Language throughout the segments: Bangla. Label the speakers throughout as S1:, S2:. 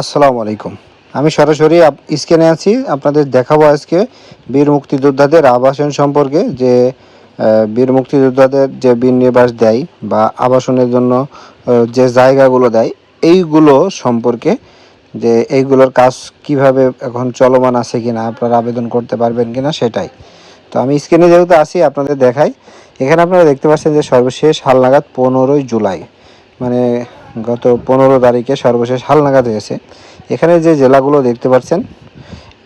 S1: আসসালামু আলাইকুম। আমি সরাসরি স্ক্রিনে আছি, আপনাদের দেখাবো আজকে বীর মুক্তিযোদ্ধাদের আবাসন সম্পর্কে যে বীর মুক্তিযোদ্ধাদের যে বীর নিবাস দেয় বা আবাসনের জন্য যে জায়গাগুলো দেয়, এইগুলো সম্পর্কে যে এইগুলোর কাজ কীভাবে এখন চলমান আছে কিনা, আপনারা আবেদন করতে পারবেন কিনা সেটাই। তো আমি স্ক্রিনে যেহেতু আছি, আপনাদের দেখাই। এখানে আপনারা দেখতে পাচ্ছেন যে সর্বশেষ হাল নাগাদ পনেরোই জুলাই। মানে গত পনেরো তারিখে সর্বশেষ হালনাগাদ হয়েছে এখানে যে জেলাগুলো দেখতে পাচ্ছেন,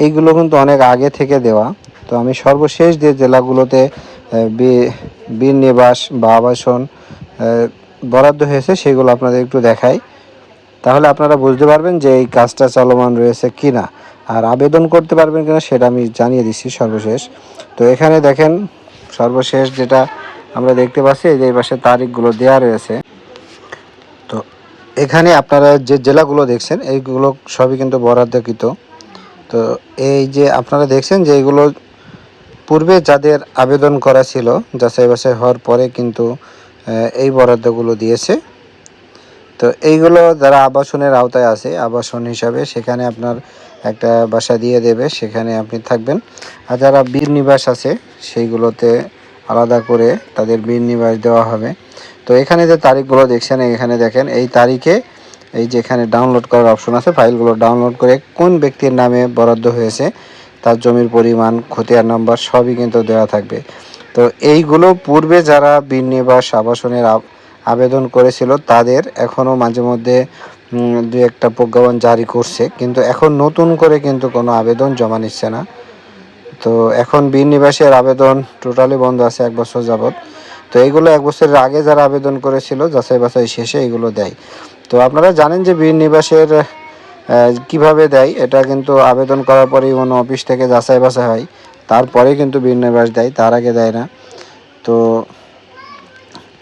S1: এইগুলো কিন্তু অনেক আগে থেকে দেওয়া। তো আমি সর্বশেষ যে জেলাগুলোতে বীর নিবাস বা আবাসন বরাদ্দ হয়েছে, সেগুলো আপনাদের একটু দেখাই। তাহলে আপনারা বুঝতে পারবেন যে এই কাজটা চলমান রয়েছে কি না আর আবেদন করতে পারবেন কিনা, সেটা আমি জানিয়ে দিচ্ছি সর্বশেষ। তো এখানে দেখেন, সর্বশেষ যেটা আমরা দেখতে পাচ্ছি, এই যে এই পাশে তারিখগুলো দেওয়া রয়েছে। এখানে আপনারা যে জেলাগুলো দেখছেন, এইগুলো সবই কিন্তু বরাদ্দকৃত। তো এই যে আপনারা দেখছেন যে এইগুলো পূর্বে যাদের আবেদন করা ছিল, যাচাই বাছাই হওয়ার পরে কিন্তু এই বরাদ্দগুলো দিয়েছে। তো এইগুলো যারা আবাসনের আওতায় আছে, আবাসন হিসাবে সেখানে আপনার একটা বাসা দিয়ে দেবে, সেখানে আপনি থাকবেন। আর যারা বীর নিবাস আছে, সেইগুলোতে আলাদা করে তাদের বীর নিবাস দেওয়া হবে। তো এখানে যে তারিখগুলো দেখছেন, এখানে দেখেন, এই তারিখে এই যে এখানে ডাউনলোড করার অপশন আছে, ফাইলগুলো ডাউনলোড করে কোন ব্যক্তির নামে বরাদ্দ হয়েছে, তার জমির পরিমাণ খতিয়ার নাম্বার সবই কিন্তু দেওয়া থাকবে। তো এইগুলো পূর্বে যারা বীর নিবাস আবাসনের আবেদন করেছিল, তাদের এখনও মাঝে মধ্যে দু একটা প্রজ্ঞাপন জারি করছে, কিন্তু এখন নতুন করে কিন্তু কোনো আবেদন জমা নিচ্ছে না। তো এখন বীর নিবাসের আবেদন টোটালি বন্ধ আছে এক বছর যাবত তো এইগুলো এক বছরের আগে যারা আবেদন করেছিল, যাচাই বাছাই শেষে এগুলো দেয়। তো আপনারা জানেন যে বীর নিবাসের কীভাবে দেয়, এটা কিন্তু আবেদন করার পরেই কোনো অফিস থেকে যাচাই বাছাই হয়। তারপরে কিন্তু বীর নিবাস দেয়, তার আগে দেয় না। তো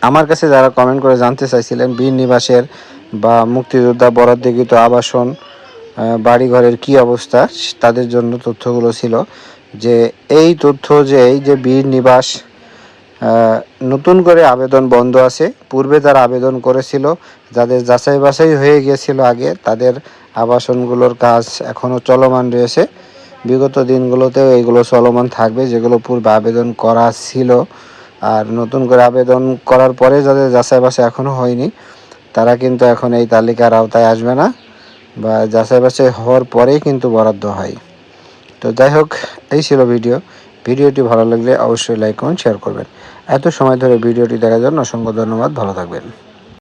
S1: আমার কাছে যারা কমেন্ট করে জানতে চাইছিলেন, বীর নিবাসের বা মুক্তিযোদ্ধা বরাদ্দকৃত আবাসন বাড়িঘরের কি অবস্থা, তাদের জন্য তথ্যগুলো ছিল যে, এই তথ্য যে, এই যে বীর নিবাস নতুন করে আবেদন বন্ধ আছে। পূর্বে যারা আবেদন করেছিল, যাদের যাচাই বাছাই হয়ে গিয়েছিল আগে, তাদের আবাসনগুলোর কাজ এখনও চলমান রয়েছে। বিগত দিনগুলোতেও এইগুলো চলমান থাকবে, যেগুলো পূর্বে আবেদন করা ছিল। আর নতুন করে আবেদন করার পরে যাদের যাচাই বাছাই এখনও হয়নি, তারা কিন্তু এখন এই তালিকার আওতায় আসবে না বা যাচাই বাছাই হওয়ার পরেই কিন্তু বরাদ্দ হয়। তো যাই হোক, এই ছিল ভিডিও। ভিডিওটি ভালো লাগলে অবশ্যই লাইক কমেন্ট শেয়ার করবেন। এত সময় ধরে ভিডিওটি দেখার জন্য অসংখ্য ধন্যবাদ, ভালো থাকবেন।